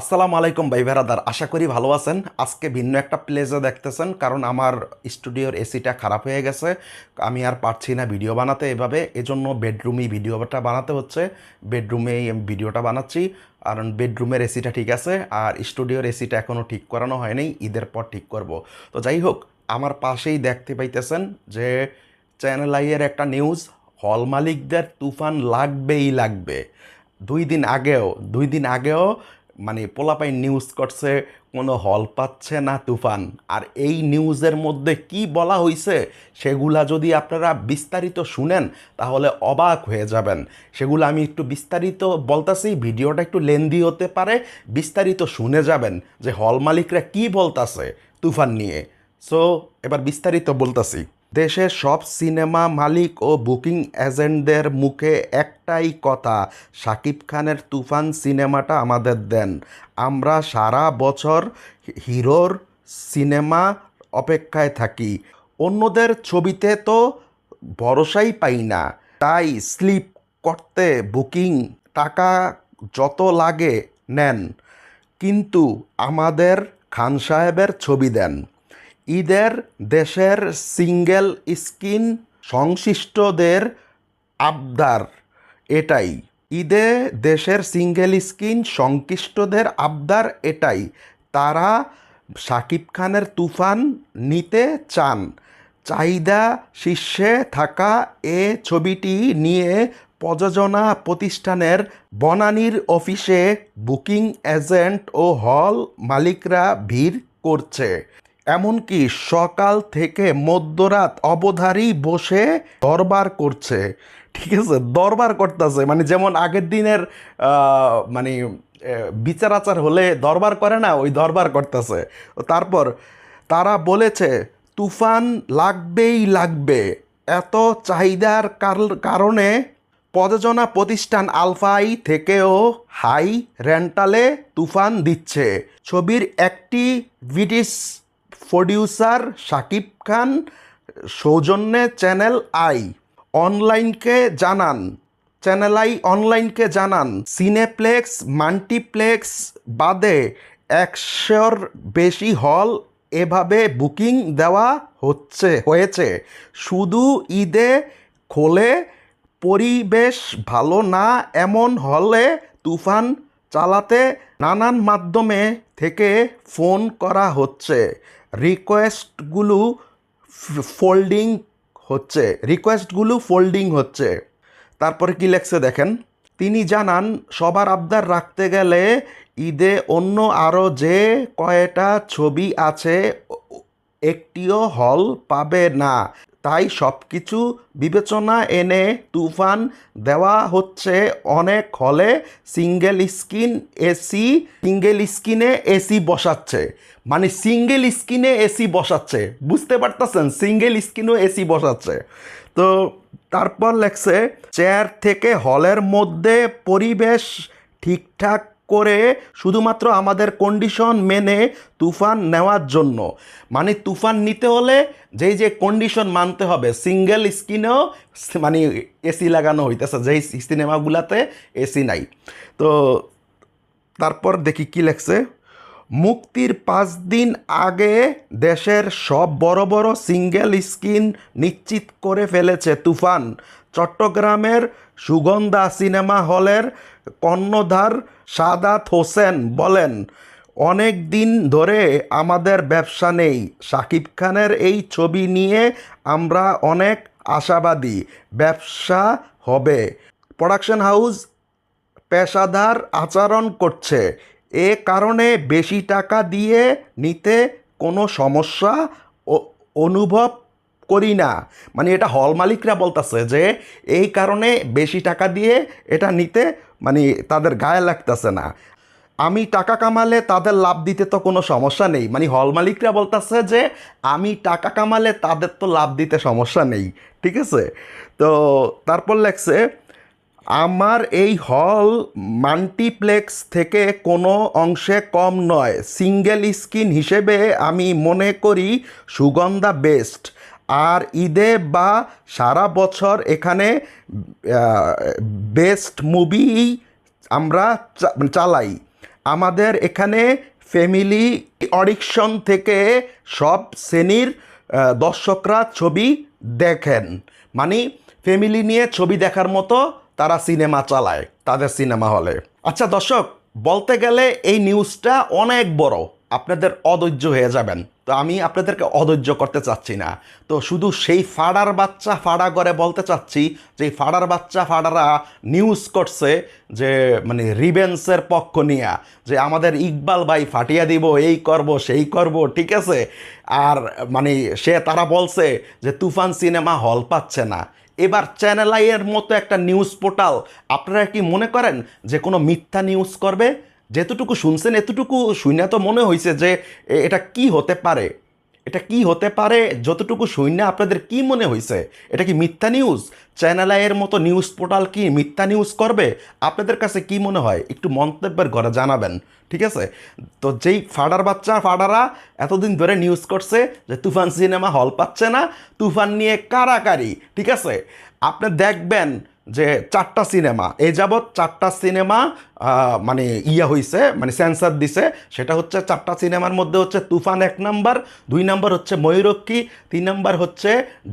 আসসালামু আলাইকুম ভাই বেরাদার আশা করি ভালো আছেন। আজকে ভিন্ন একটা প্লেসে দেখতেছেন, কারণ আমার স্টুডিওর এসিটা খারাপ হয়ে গেছে। আমি আর পারছি না ভিডিও বানাতে এভাবে, এজন্য বেডরুমেই ভিডিওটা বানাতে হচ্ছে। বেডরুমেই আমি ভিডিওটা বানাচ্ছি, কারণ বেডরুমের এসিটা ঠিক আছে, আর স্টুডিওর এসিটা এখনও ঠিক করানো হয়নি ঈদের পর ঠিক করব। তো যাই হোক, আমার পাশেই দেখতে পাইতেছেন যে চ্যানেল আইয়ের একটা নিউজ হল মালিকদের তুফান লাগবেই লাগবে। দুই দিন আগেও, দুই দিন আগেও মানে পোলাপাই নিউজ করছে, কোনো হল পাচ্ছে না তুফান। আর এই নিউজের মধ্যে কি বলা হয়েছে সেগুলা যদি আপনারা বিস্তারিত শুনেন, তাহলে অবাক হয়ে যাবেন। সেগুলো আমি একটু বিস্তারিত বলতাছি, ভিডিওটা একটু লেন্দি হতে পারে, বিস্তারিত শুনে যাবেন যে হল মালিকরা কি বলতাছে তুফান নিয়ে। সো এবার বিস্তারিত বলতাছি। দেশের সব সিনেমা মালিক ও বুকিং এজেন্টদের মুখে একটাই কথা, শাকিব খানের তুফান সিনেমাটা আমাদের দেন। আমরা সারা বছর হিরোর সিনেমা অপেক্ষায় থাকি। অন্যদের ছবিতে তো ভরসাই পাই না। তাই স্লিপ করতে বুকিং টাকা যত লাগে নেন। কিন্তু আমাদের খান সাহেবের ছবি দেন। ঈদের দেশের সিঙ্গেল স্কিন সংশ্লিষ্টদের আবদার এটাই। ঈদে দেশের সিঙ্গেল স্কিন সংশ্লিষ্টদের আবদার এটাই। তারা শাকিব খানের তুফান নিতে চান। চাহিদা শীর্ষে থাকা এ ছবিটি নিয়ে প্রযোজনা প্রতিষ্ঠানের বনানীর অফিসে বুকিং এজেন্ট ও হল মালিকরা ভিড় করছে। এমনকি সকাল থেকে মধ্যরাত অবধারী বসে দরবার করছে। ঠিক আছে? দরবার করতেছে। মানে যেমন আগের দিনের মানে বিচার আচার হলে দরবার করে না, ওই দরবার করতেছে। তারপর তারা বলেছে, তুফান লাগবেই লাগবে। এত চাহিদার কার- কারণে প্রযোজনা প্রতিষ্ঠান আলফাই থেকেও হাই রেন্টালে তুফান দিচ্ছে। ছবির একটি ব্রিটিশ প্রডিউসার শাকিব খান, সৌজন্যে চ্যানেল আই অনলাইনকে জানান। চ্যানেল আই অনলাইনকে জানান। সিনেপ্লেক্স, মাল্টিপ্লেক্স বাদে একশোর বেশি হল এভাবে বুকিং দেওয়া হচ্ছে, হয়েছে। শুধু ঈদে খোলে পরিবেশ ভালো না, এমন হলে তুফান চালাতে নানান মাধ্যমে থেকে ফোন করা হচ্ছে। রিকোয়েস্টগুলো ফোল্ডিং হচ্ছে রিকোয়েস্টগুলো ফোল্ডিং হচ্ছে। তারপরে কি লেখছে দেখেন, তিনি জানান, সবার আবদার রাখতে গেলে ঈদে অন্য আরও যে কয়টা ছবি আছে একটিও হল পাবে না। তাই সব কিছু বিবেচনা এনে তুফান দেওয়া হচ্ছে অনেক হলে সিঙ্গেল স্ক্রিন এসি, সিঙ্গেল স্ক্রিনে এসি বসাচ্ছে। মানে সিঙ্গেল স্ক্রিনে এসি বসাচ্ছে। বুঝতে পারতেছেন? সিঙ্গেল স্ক্রিনও এসি বসাচ্ছে। তো তারপর লেখছে, চেয়ার থেকে হলের মধ্যে পরিবেশ ঠিকঠাক করে শুধুমাত্র আমাদের কন্ডিশন মেনে তুফান নেওয়ার জন্য। মানে তুফান নিতে হলে যেই যে কন্ডিশন মানতে হবে সিঙ্গেল স্ক্রিনেও মানে এসি লাগানো হইতেছে, যেই সিনেমাগুলাতে এসি নাই। তো তারপর দেখি কি লেখছে, মুক্তির পাঁচ দিন আগে দেশের সব বড় বড় সিঙ্গেল স্ক্রিন নিশ্চিত করে ফেলেছে তুফান। চট্টগ্রামের সুগন্ধা সিনেমা হলের কর্ণধার সাদাত হোসেন বলেন, অনেক দিন ধরে আমাদের ব্যবসা নেই। শাকিব খানের এই ছবি নিয়ে আমরা অনেক আশাবাদী। ব্যবসা হবে। প্রোডাকশন হাউস পেশাদার আচরণ করছে। এ কারণে বেশি টাকা দিয়ে নিতে কোনো সমস্যা অনুভব করি না। মানে এটা হল মালিকরা বলতেছে যে, এই কারণে বেশি টাকা দিয়ে এটা নিতে মানে তাদের গায়ে লাগতেছে না। আমি টাকা কামালে তাদের লাভ দিতে তো কোনো সমস্যা নেই। মানে হল মালিকরা বলতেছে যে, আমি টাকা কামালে তাদের তো লাভ দিতে সমস্যা নেই। ঠিক আছে? তো তারপর লেখছে, আমার এই হল মাল্টিপ্লেক্স থেকে কোনো অংশে কম নয়। সিঙ্গেল স্ক্রিন হিসেবে আমি মনে করি সুগন্ধা বেস্ট। আর ঈদে বা সারা বছর এখানে বেস্ট মুভি আমরা চা- চালাই। আমাদের এখানে ফ্যামিলি অডিকশন থেকে সব শ্রেণির দর্শকরা ছবি দেখেন। মানে ফ্যামিলি নিয়ে ছবি দেখার মতো তারা সিনেমা চালায়, তাদের সিনেমা হলে আচ্ছা দর্শক, বলতে গেলে এই নিউজটা অনেক বড়। আপনাদের অধৈর্য হয়ে যাবেন। তো আমি আপনাদেরকে অধৈর্য করতে চাচ্ছি না। তো শুধু সেই ফাড়ার বাচ্চা ফাড়া করে বলতে চাচ্ছি যে ফাড়ার বাচ্চা ফাড়ারা নিউজ করছে যে মানে রিভেন্সের পক্ষ নিয়ে যে আমাদের ইকবাল ভাই ফাটিয়ে দিব, এই করব, সেই করব, ঠিক আছে? আর মানে সে তারা বলছে যে তুফান সিনেমা হল পাচ্ছে না। এবার চ্যানেল আইয়ের মতো একটা নিউজ পোর্টাল আপনারা কি মনে করেন যে কোনো মিথ্যা নিউজ করবে? যেতটুকু শুনছেন, এতটুকু শুনে তো মনে হয়েছে যে এটা কি হতে পারে? এটা কি হতে পারে? যতটুকু শুনে আপনাদের কি মনে হয়েছে এটা কি মিথ্যা নিউজ? চ্যানেল মতো নিউজ পোর্টাল কি মিথ্যা নিউজ করবে? আপনাদের কাছে কি মনে হয়? একটু মন্তব্যের ঘরে জানাবেন, ঠিক আছে? তো যেই ফাডার বাচ্চা, ফাডারা এতদিন ধরে নিউজ করছে যে, তুফান সিনেমা হল পাচ্ছে না, তুফান নিয়ে কারাকারি, ঠিক আছে? আপনি দেখবেন যে চারটা সিনেমা, এ যাবৎ চারটা সিনেমা মানে ইয়া হইছে মানে সেন্সার দিছে। সেটা হচ্ছে চারটা সিনেমার মধ্যে হচ্ছে তুফান এক নাম্বার, দুই নাম্বার হচ্ছে ময়ূরক্ষী, তিন নাম্বার হচ্ছে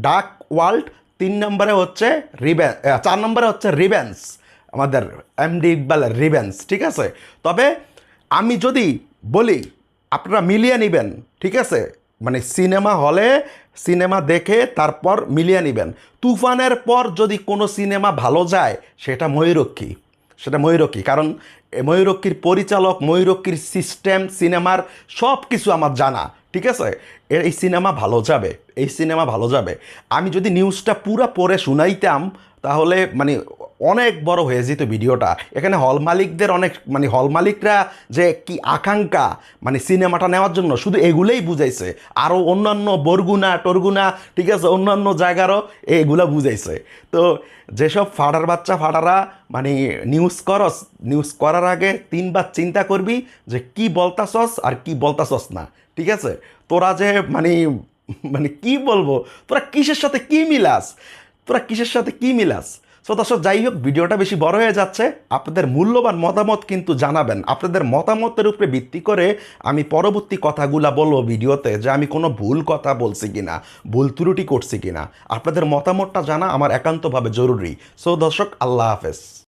ডাক ওয়ার্ল্ড, তিন নম্বরে হচ্ছে রিভেন চার নম্বরে হচ্ছে রিভেন্স আমাদের এমডি ইকবালের রিভেন্স ঠিক আছে? তবে আমি যদি বলি, আপনারা মিলিয়ে নেবেন, ঠিক আছে? মানে সিনেমা হলে সিনেমা দেখে তারপর মিলিয়ে নেবেন। তুফানের পর যদি কোনো সিনেমা ভালো যায়, সেটা ময়ূরক্ষী। সেটা ময়ূরক্ষী। কারণ ময়ূরক্ষীর পরিচালক, ময়ূরক্ষীর সিস্টেম, সিনেমার সব কিছু আমার জানা, ঠিক আছে? এই সিনেমা ভালো যাবে, এই সিনেমা ভালো যাবে। আমি যদি নিউজটা পুরো পড়ে শুনাইতাম, তাহলে মানে অনেক বড় হয়ে যেত ভিডিওটা। এখানে হল মালিকদের অনেক মানে হল মালিকরা যে কি আকাঙ্ক্ষা মানে সিনেমাটা নেওয়ার জন্য শুধু এগুলোই বুঝাইছে। আরও অন্যান্য বরগুনা, টরগুনা, ঠিক আছে, অন্যান্য জায়গারও এগুলা বুঝাইছে। তো যেসব ফাড়ার বাচ্চা, ফাড়ারা মানে নিউজ করস নিউজ করার আগে তিনবার চিন্তা করবি যে কি বলতাছস আর কি বলতাছস না, ঠিক আছে? তোরা যে মানে মানে কি বলব? তোরা কিসের সাথে কি মিলাস? তোরা কিসের সাথে কি মিলাস? সো দর্শক যাই হোক, ভিডিওটা বেশি বড় হয়ে যাচ্ছে। আপনাদের মূল্যবান মতামত কিন্তু জানাবেন। আপনাদের মতামতের উপরে ভিত্তি করে আমি পরবর্তী কথাগুলা বলব ভিডিওতে যে আমি কোনো ভুল কথা বলছি কিনা, ভুল ত্রুটি করছি কিনা। আপনাদের মতামতটা জানা আমার একান্তভাবে জরুরি। সো দর্শক, আল্লাহ হাফেজ।